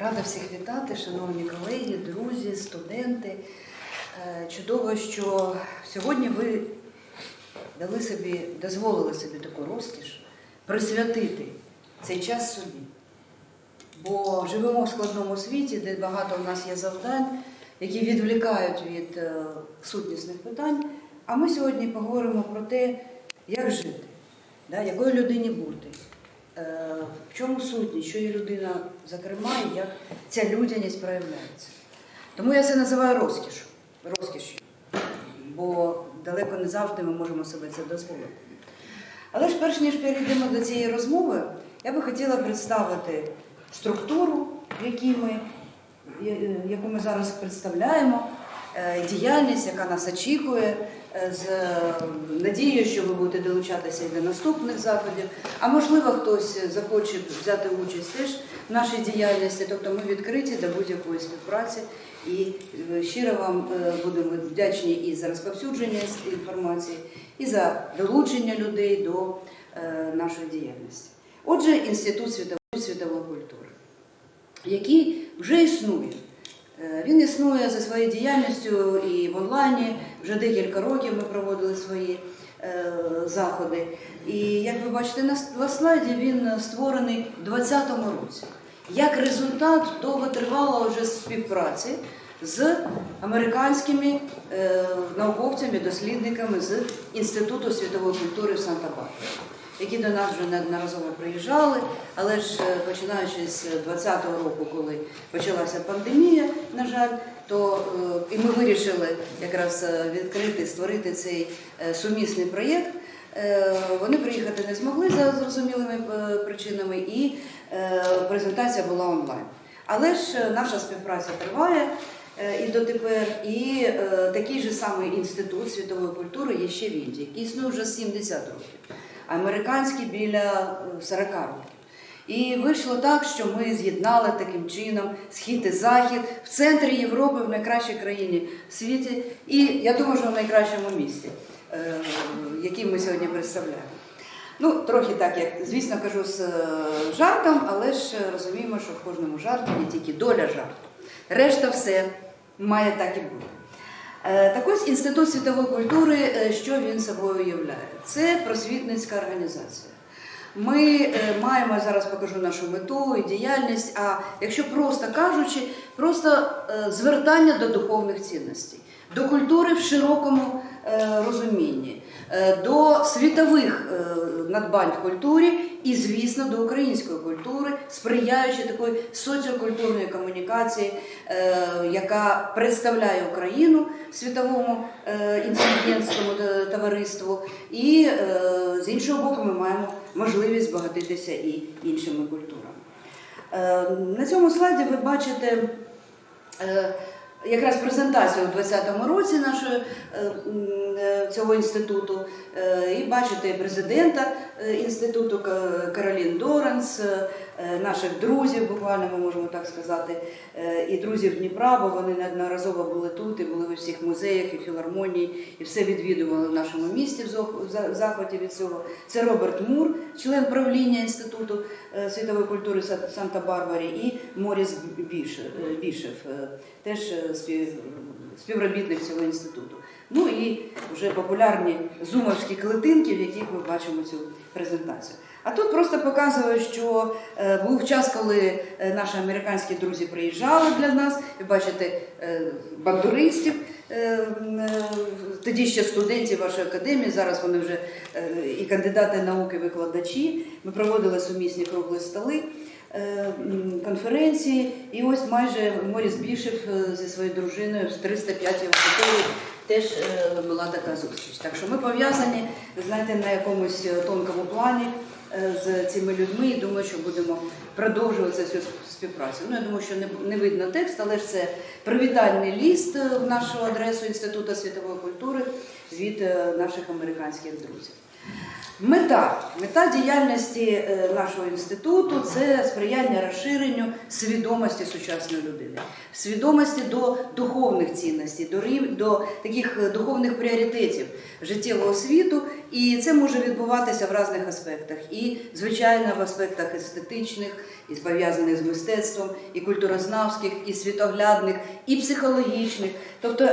Рада всіх вітати, шановні колеги, друзі, студенти. Е, Чудово, що сьогодні ви дали собі, дозволили собі таку розкіш присвятити цей час собі. Бо живемо в складному світі, де багато у нас є завдань, які відвлікають від е, сутнісних питань. А ми сьогодні поговоримо про те, як жити, якою людині бути, в чому сутність, що є людина зокрема, як ця людяність проявляється. Тому я це називаю розкішу, розкішю, бо далеко не завжди ми можемо себе це дозволити. Але ж перш ніж перейдемо до цієї розмови, я би хотіла представити структуру, якій ми, е, яку ми зараз представляємо, е, діяльність, яка нас очікує, е, з надією, що ви будете долучатися і до наступних заходів. А можливо, хтось захоче взяти участь теж в нашій діяльності, тобто ми відкриті до будь-якої співпраці. І е, щиро вам е, будемо вдячні і за розповсюдження інформації, і за долучення людей до е, нашої діяльності. Отже, Інститут світової культури, який вже існує. Е, Він існує за своєю діяльністю і в онлайні. Вже декілька років ми проводили свої е, заходи. І як ви бачите на слайді, він створений у 2020 році. Як результат довготривалої вже співпраці з американськими е, науковцями, дослідниками з Інституту світової культури в Санта-Барбарі, які до нас вже неодноразово приїжджали, але ж е, починаючи з 2020 року, коли почалася пандемія, на жаль, то е, і ми вирішили якраз е, відкрити, створити цей сумісний проєкт. Вони приїхати не змогли за зрозумілими причинами, і презентація була онлайн. Але ж наша співпраця триває і дотепер, і е, такий же самий інститут світової культури є ще в Індії, який існує вже 70 років, а американський біля е, 40 років. І вийшло так, що ми з'єднали таким чином схід і захід в центрі Європи, в найкращій країні в світі, і я думаю, що в найкращому місті, е, який ми сьогодні представляємо. Ну, трохи так, як звісно кажу з е, жартом, але ж е, розуміємо, що в кожному жарті є тільки доля жарту. Решта все має так і бути. Е, Так ось Інститут світової культури, е, що він собою являє? Це просвітницька організація. Ми е, маємо зараз покажу нашу мету і діяльність. А якщо просто кажучи, просто звертання до духовних цінностей, до культури в широкому е, розумінні, е, до світових е, надбань в культурі і, звісно, до української культури, сприяючи такої соціокультурної комунікації, яка представляє Україну світовому інтелігентському е, товариству. І з іншого боку, ми маємо можливість збагатитися і іншими культурами. На цьому слайді ви бачите якраз презентацію у 2020 році нашої е, е, цього інституту. Е, І бачите президента інституту Каролін Доранс, е, наших друзів, буквально ми можемо так сказати, і друзів Дніпра, бо вони неодноразово були тут і були в усіх музеях і філармонії, і все відвідували в нашому місті в захваті від цього. Це Роберт Мур, член правління Інституту світової культури Санта-Барбарі, і Моріс Бішев, теж співробітник цього інституту. Ну і вже популярні зумовські клетинки, в яких ми бачимо цю презентацію. А тут просто показую, що е, був час, коли е, наші американські друзі приїжджали для нас. Ви бачите е, бандуристів, тоді ще студентів вашої академії, зараз вони вже і кандидати науки, викладачі. Ми проводили сумісні круглі столи. Конференції, і ось майже Моріс Бішев зі своєю дружиною з 305 аудиторії теж була така зустріч. Так що ми пов'язані, знаєте, на якомусь тонкому плані з цими людьми і думаю, що будемо продовжувати цю співпрацю. Ну, я думаю, що не, не видно текст, але ж це привітальний ліст е, в нашу адресу Інституту світової культури від е, наших американських друзів. Мета. Мета діяльності е, нашого інституту це сприяння розширенню свідомості сучасної людини, свідомості до духовних цінностей, до, рів- до таких е, духовних пріоритетів життєвого світу. І це може відбуватися в різних аспектах. І, звичайно, в аспектах естетичних, і пов'язаних з мистецтвом, і культурознавських, і світоглядних, і психологічних. Тобто е,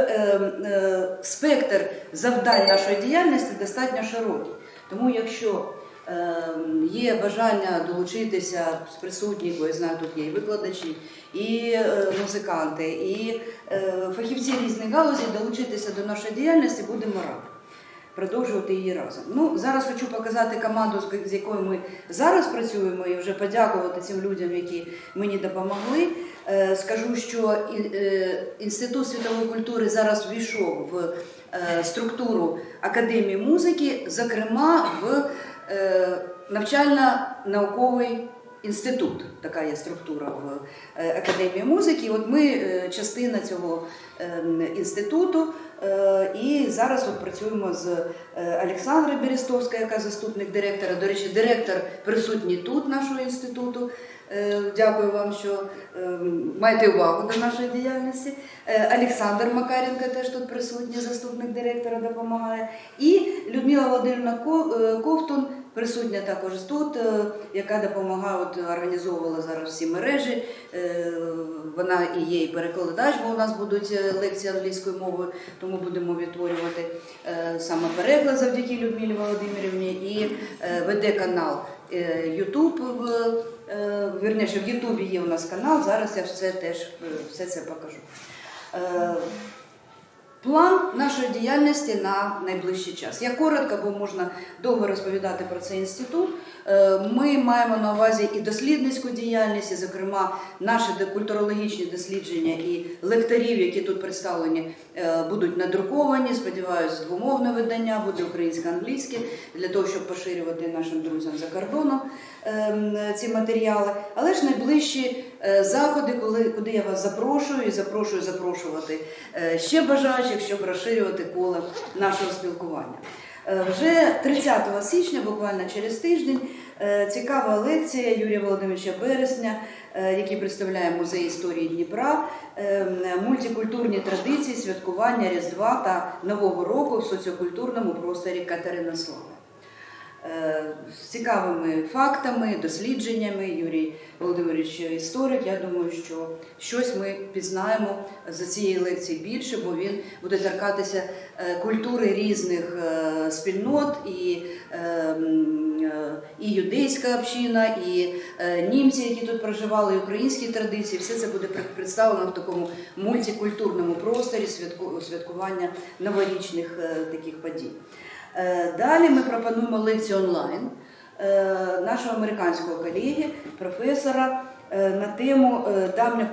е, спектр завдань нашої діяльності достатньо широкий. Тому якщо е, є бажання долучитися з присутніх, бо я знаю, тут є і викладачі, і е, музиканти, і е, фахівці різних галузей, долучитися до нашої діяльності, будемо раді. Продовжувати її разом. Ну, зараз хочу показати команду, з- якою ми зараз працюємо, і вже подякувати цим людям, які мені допомогли. Е, Скажу, що е, Інститут світової культури зараз ввійшов в е, структуру Академії музики, зокрема в навчально-науковий інститут. Така є структура в Академії музики. От ми частина цього е, інституту. Е, І зараз от працюємо з е, Олександрою Берестовською, яка заступник директора. До речі, директор присутній тут нашого інституту. Е, Дякую вам, що маєте увагу до нашої діяльності. Олександр Макаренко теж тут присутній, заступник директора допомагає. І Людмила Володимирівна Ковтун присутня також тут, е, яка допомагає, от, організовувала зараз всі мережі. Е, Вона і є і перекладач, бо у нас будуть е, лекції англійською мовою, тому будемо відтворювати саме переклад завдяки Людмилі Володимирівні і веде канал е, вірніше, в Ютубі є у нас канал, зараз я все теж все це покажу. План нашої діяльності на найближчий час. Я коротко, бо можна довго розповідати про цей інститут. Е, Ми маємо на увазі і дослідницьку діяльність, і, зокрема, наші де- культурологічні дослідження і лекторів, які тут представлені, е, будуть надруковані. Сподіваюсь, двомовне видання буде українсько-англійське для того, щоб поширювати нашим друзям за кордоном ем, ці матеріали. Але ж найближчі заходи, коли куди я вас запрошую і запрошую запрошувати е, ще бажаючих, щоб розширювати коло нашого спілкування. Е, Вже 30 січня, буквально через тиждень, е, цікава лекція Юрія Володимировича Бересня, е, який представляє музей історії Дніпра, е, мультикультурні традиції святкування Різдва та Нового року в соціокультурному просторі Катеринослава. Е, З цікавими фактами, дослідженнями. Юрій Володимирович історик. Я думаю, що щось ми пізнаємо за цієї лекції більше, бо він буде торкатися е, культури різних е, спільнот і, е, е, і юдейська община, і е, німці, які тут проживали, і українські традиції. Все це буде представлено в такому мультикультурному просторі святку- святкування новорічних е, таких подій. Е, Далі ми пропонуємо лекцію онлайн е, нашого американського колеги, професора е, на тему давня,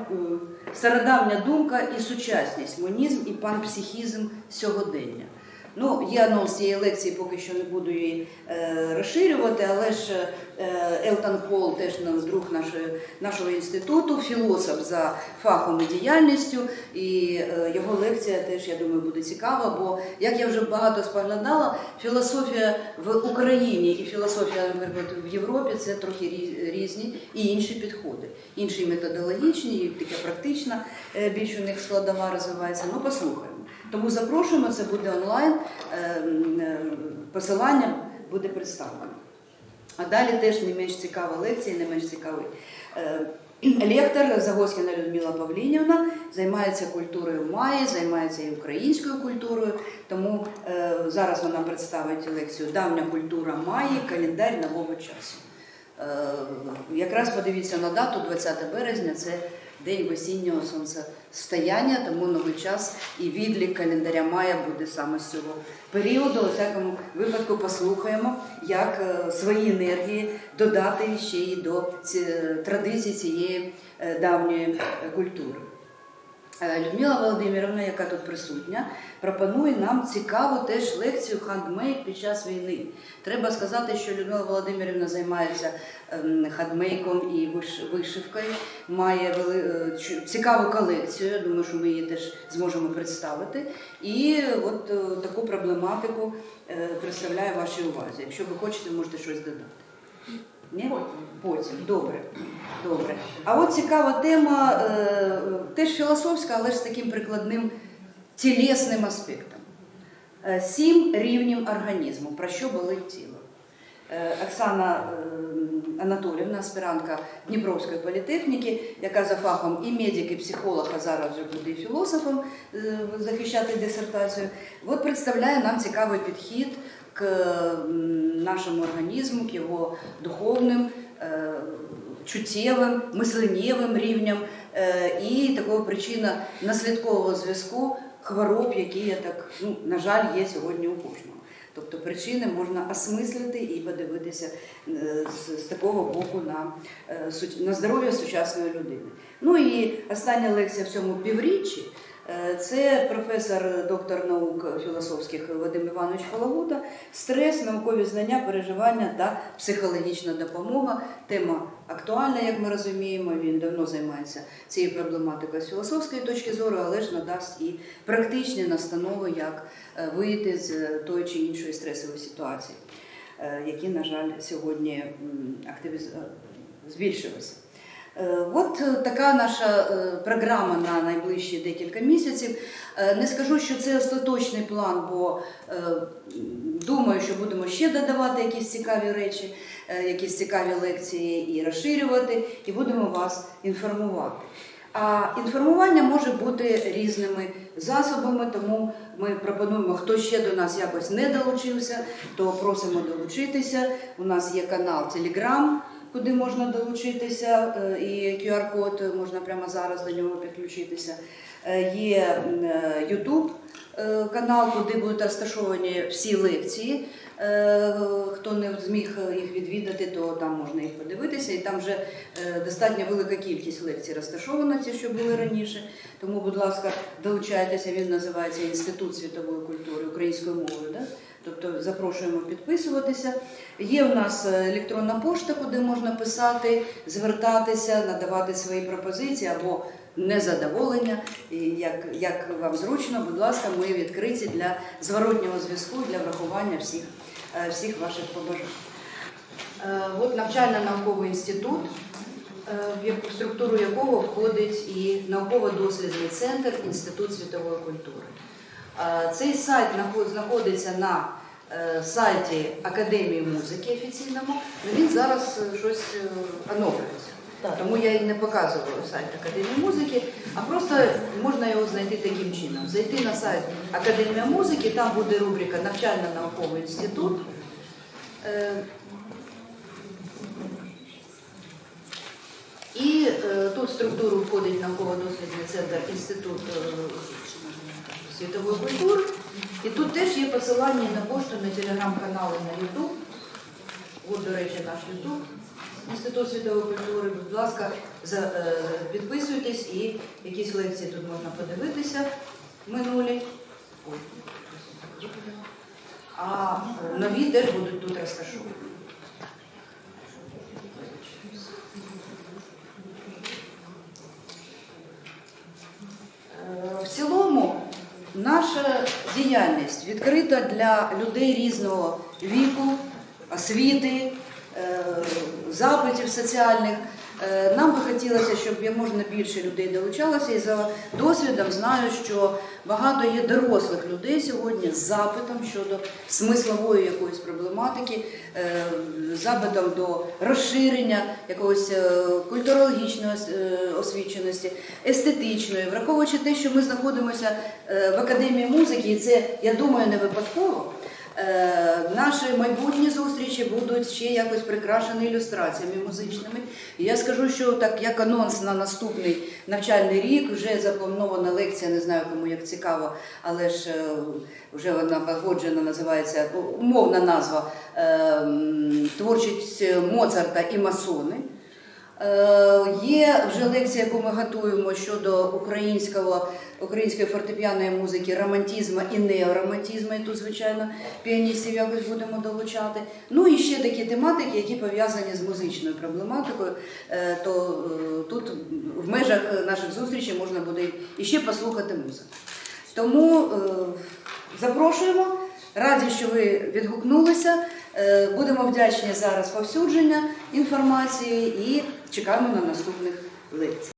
стародавня думка і сучасність, монізм і панпсихізм сьогодення. Ну, є анонс цієї лекції, поки що не буду її е, розширювати, але ж е, Елтон Пол, теж друг нашої, нашого інституту, філософ за фахом і діяльністю, і е, його лекція теж, я думаю, буде цікава, бо, як я вже багато споглядала, філософія в Україні і філософія, наприклад, в Європі це трохи різні і інші підходи. Інші методологічні, і така практична, е, більш у них складова розвивається. Ну, послухаємо. Тому запрошуємо, це буде онлайн, е, е, посилання буде представлено. А далі теж не менш цікава лекція, не менш цікавий е, лектор Загоскіна Людмила Павлінівна займається культурою Майї, займається і українською культурою. Тому е, зараз вона представить лекцію Давня культура Майї, календар нового часу. Е, якраз подивіться на дату 20 березня, це день осіннього сонцестояння, тому новий час і відлік календаря Майя буде саме з цього періоду. У всякому випадку послухаємо, як е, свої енергії додати ще й до ці- традицій цієї е, давньої е, культури. Е, Людмила Володимирівна, яка тут присутня, пропонує нам цікаву теж лекцію хандмейд під час війни. Треба сказати, що Людмила Володимирівна займається хандмейком і вишивкою, має е, цікаву колекцію. Я думаю, що ми її теж зможемо представити. І от е, таку проблематику представляю вашій увазі. Якщо ви хочете, можете щось додати. Ні? Потім. Добре. Добре. А от цікава тема, е, теж філософська, але ж з таким прикладним тілесним аспектом. Е, Сім рівнів організму. Про що болить тіло? Е, Оксана е, Анатолівна, аспірантка Дніпровської політехніки, яка за фахом і медик, і психолог, а зараз вже буде і філософом захищати дисертацію, от представляє нам цікавий підхід к нашому організму, к його духовним, е, чуттєвим, мисленнєвим рівням е, і такого причина наслідкового зв'язку хвороб, які я так, ну, на жаль, є сьогодні у кожного. Тобто причини можна осмислити і подивитися е, з, такого боку на, на здоров'я сучасної людини. Ну і остання лекція в цьому півріччі. Е, Це професор, доктор наук філософських Вадим Іванович Халагута, стрес, наукові знання, переживання та психологічна допомога. Тема актуальна, як ми розуміємо. Він давно займається цією проблематикою з філософської точки зору, але ж надасть і практичні настанови, як е, вийти з тої чи іншої стресової ситуації, е, які, на жаль, сьогодні активіз... збільшилися. Е, От е, така наша е, програма на найближчі декілька місяців. Не скажу, що це остаточний план, бо думаю, що будемо ще додавати якісь цікаві речі, якісь цікаві лекції і розширювати, і будемо вас інформувати. А інформування може бути різними засобами, тому ми пропонуємо, хто ще до нас якось не долучився, то просимо долучитися. У нас є канал Telegram, куди можна долучитися, е, і QR-код можна прямо зараз до нього підключитися. Е, Є е, YouTube канал, куди будуть розташовані всі лекції. Хто не зміг їх відвідати, то там можна їх подивитися. І там вже достатньо велика кількість лекцій розташована, ті, що були раніше. Тому, будь ласка, долучайтеся. Він називається Інститут світової культури українською мовою. Да? Тобто запрошуємо підписуватися. Є в нас е, електронна пошта, куди можна писати, звертатися, надавати свої пропозиції або незадоволення. І як, як вам зручно, будь ласка, ми відкриті для зворотнього зв'язку, для врахування всіх, е, всіх ваших побажань. Е, От навчально-науковий інститут, в структуру якого входить і науково-дослідний центр Інститут світової культури. Е, Цей сайт знаходиться на е, сайті Академії музики офіційному, але він зараз е, щось оновлюється. Тому я і не показувала сайт Академії музики, а просто можна його знайти таким чином. Зайти на сайт Академія музики, там буде рубрика Навчально-науковий інститут. І тут в структуру входить науково-дослідний центр Інститут світової культури. І тут теж є посилання на пошту, на телеграм-канал і на Ютуб. От, до речі, наш Ютуб. Інститут світової культури, будь ласка, е, підписуйтесь і якісь лекції тут можна подивитися минулі. А е, нові теж будуть тут розташовані. Е, В цілому наша діяльність відкрита для людей різного віку, освіти, е, запитів соціальних. Е, Нам би хотілося, щоб як можна більше людей долучалося, і за досвідом знаю, що багато є дорослих людей сьогодні з запитом щодо смислової якоїсь проблематики, е, запитом до розширення якогось е, культурологічної освіченості, естетичної, враховуючи те, що ми знаходимося в академії музики, і це я думаю не випадково. Е, Наші майбутні зустрічі будуть ще якось прикрашені ілюстраціями музичними. І я скажу, що так як анонс на наступний навчальний рік вже запланована лекція, не знаю кому як цікаво, але ж е, вже вона погоджена, називається умовна назва е, Творчість Моцарта і масони. Е, Є вже лекція, яку ми готуємо щодо українського, української фортепіаної музики, романтизму і неоромантизму. І тут, звичайно, піаністів якось будемо долучати. Ну і ще такі тематики, які пов'язані з музичною проблематикою. Е, То е, тут в межах наших зустрічей можна буде іще послухати музику. Тому запрошуємо. Раді, що ви відгукнулися. Е, Будемо вдячні за розповсюдження інформації і чекаємо на наступних лекцій.